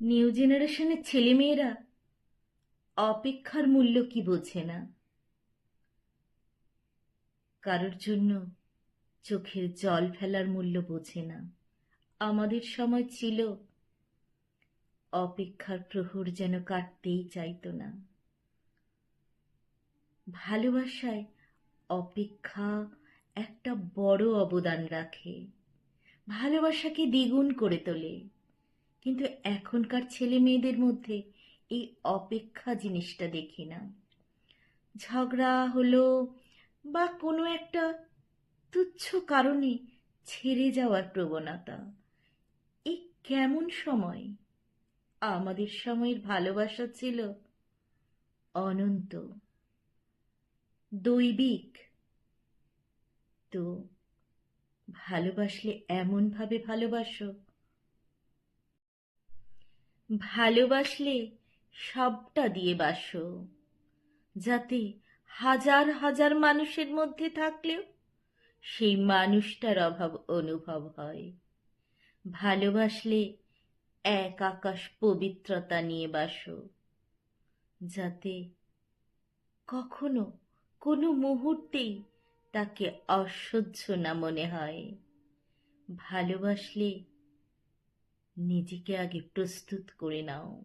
New জেনারেশনের ছেলেমেয়েরা অপেক্ষার মূল্য কি বোঝে না? কারোর জন্য চোখের জল ফেলার মূল্য বোঝে না। আমাদের সময় ছিল অপেক্ষার প্রহর যেন কাটতেই চাইতো না। ভালোবাসায় অপেক্ষা একটা বড় অবদান রাখে। ভালোবাসাকে দ্বিগুণ করে তোলে। কিন্তু এখনকার ছেলে মেয়েদের মধ্যে এই অপেক্ষা জিনিসটা দেখি না। ঝগড়া হলো বা কোনো একটা তুচ্ছ কারণে ছেড়ে যাওয়ার প্রবণতা। এই কেমন সময়? আমাদের সময়ের ভালোবাসা ছিল অনন্ত। দৈবিক। তো ভালোবাসলে এমনভাবে ভালোবাসো ভালোবাসলে সবটা দিয়ে বাসো। যাতে হাজার হাজার মানুষের মধ্যে থাকলেও সেই মানুষটার অভাব অনুভব হয়। ভালোবাসলে এক আকাশ পবিত্রতা নিয়ে বাসো। যাতে কখনো কোনো মুহূর্তেই তাকে অসহ্য না মনে হয়। ভালোবাসলে নিজেকে আগে প্রস্তুত করে নাও।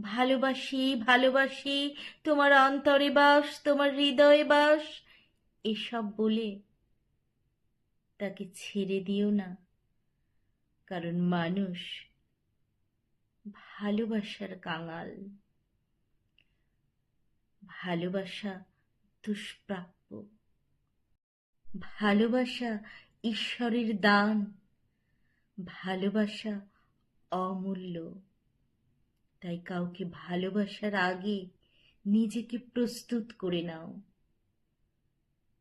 ভালোবাসি ভালোবাসি, তোমার অন্তরে বাস, তোমার হৃদয়ে বাস। এসব বলে তাকে ছেড়ে দিও না। কারণ মানুষ ভালোবাসার কাঙাল। ভালোবাসা দুষ্প্রাপ্য। ভালোবাসা ঈশ্বরের দান। ভালোবাসা অমূল্য। তাই কাউকে ভালোবাসার আগে নিজেকে প্রস্তুত করে নাও।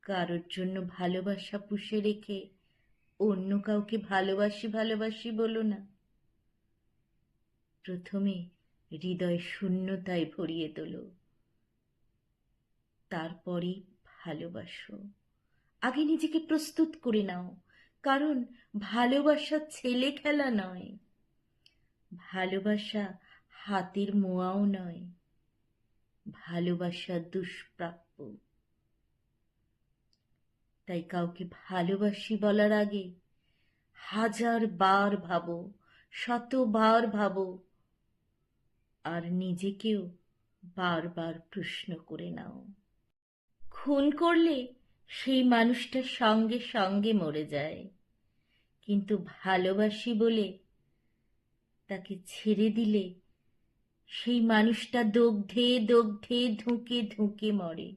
কারোর জন্য ভালোবাসা পুষে রেখে অন্য কাউকে ভালোবাসি ভালোবাসি বলো না। প্রথমে হৃদয় শূন্যতায় ভরিয়ে তোলো। তারপরে ভালোবাসো। আগে নিজেকে প্রস্তুত করে নাও। কারণ ভালোবাসা ছেলে খেলা নয়। ভালোবাসা হাতের মোয়াও নয়, ভালোবাসা দুষ্প্রাপ্য। তাই কাউকে ভালোবাসি বলার আগে হাজার বার ভাবো, শতবার ভাবো, আর নিজেকেও বারবার প্রশ্ন করে নাও। খুন করলে সেই মানুষটা সঙ্গে সঙ্গে মরে যায়, কিন্তু ভালোবাসি বলে তাকে ছেড়ে দিলে সেই মানুষটা দগ্ধে দগ্ধে ধুঁকে ধুঁকে মরে।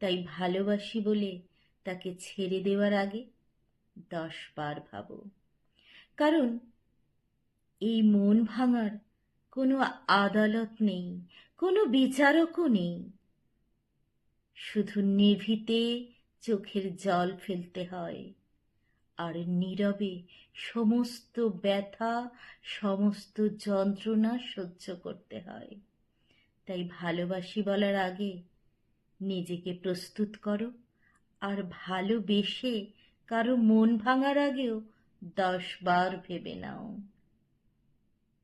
তাই ভালোবাসি বলে তাকে ছেড়ে দেওয়ার আগে দশ বার ভাবো। কারণ এই মন ভাঙার কোনো আদালত নেই, কোনো বিচারকও নেই। শুধু নিভিতে চোখের জল ফেলতে হয়। আর নীরবে সমস্ত ব্যথা, সমস্ত যন্ত্রণা সহ্য করতে হয়। তাই ভালোবাসি বলার আগে নিজেকে প্রস্তুত করো আর ভালোবেসে কারও মন ভাঙার আগেও দশ বার ভেবে নাও।